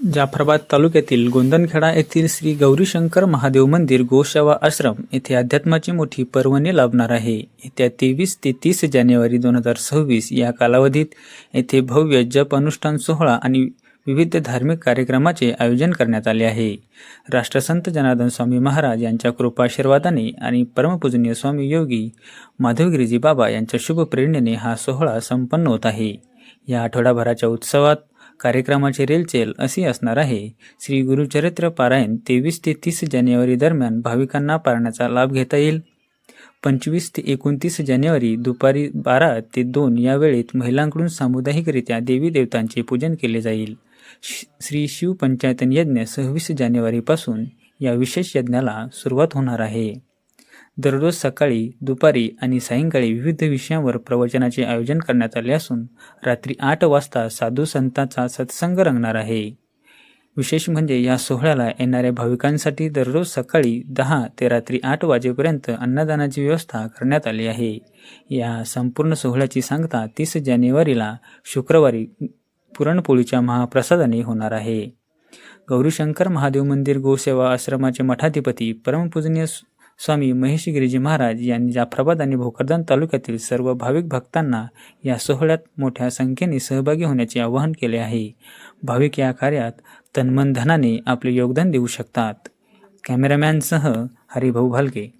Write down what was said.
जाफराबाद तालुक्यातील गोंदनखेडा येथील श्री गौरीशंकर महादेव मंदिर गोसेवा आश्रम येथे अध्यात्माची मोठी पर्वणी लाभणार आहे. येत्या तेवीस ते तीस जानेवारी दोन हजार सव्वीस या कालावधीत येथे भव्य जप अनुष्ठान सोहळा आणि विविध धार्मिक कार्यक्रमाचे आयोजन करण्यात आले आहे. राष्ट्रसंत जनार्दन स्वामी महाराज यांच्या कृपाशीर्वादाने आणि परमपूजनीय स्वामी योगी माधवगिरीजी बाबा यांच्या शुभ प्रेरणेने हा सोहळा संपन्न होत आहे. या आठवडाभराच्या उत्सवात कार्यक्रमाचे रेलचेल अशी असणार आहे. श्री गुरुचरित्र पारायण तेवीस ते तीस जानेवारी दरम्यान भाविकांना पारण्याचा लाभ घेता येईल. पंचवीस ते एकोणतीस जानेवारी दुपारी बारा ते दोन या वेळेत महिलांकडून सामुदायिकरित्या देवी देवतांचे पूजन केले जाईल. श्री शिव पंचायतन यज्ञ सव्वीस जानेवारीपासून या विशेष यज्ञाला सुरुवात होणार आहे. दररोज सकाळी दुपारी आणि सायंकाळी विविध विषयांवर प्रवचनाचे आयोजन करण्यात आले असून रात्री आठ वाजता साधू संतांचा सत्संग रंगणार आहे. विशेष म्हणजे या सोहळ्याला येणाऱ्या भाविकांसाठी दररोज सकाळी दहा ते रात्री आठ वाजेपर्यंत अन्नदानाची व्यवस्था करण्यात आली आहे. या संपूर्ण सोहळ्याची सांगता तीस जानेवारीला शुक्रवारी पुरणपोळीच्या महाप्रसादाने होणार आहे. गौरीशंकर महादेव मंदिर गोसेवा आश्रमाचे मठाधिपती परमपूजनीय स्वामी महेश गिरीजी महाराज यांनी जाफराबाद आणि भोकरदान तालुक्यातील सर्व भाविक भक्तांना या सोहळ्यात मोठ्या संख्येने सहभागी होण्याचे आवाहन केले आहे. भाविक या कार्यात तन्मनधनाने आपले योगदान देऊ शकतात. कॅमेरामॅनसह हरिभाऊ भालके.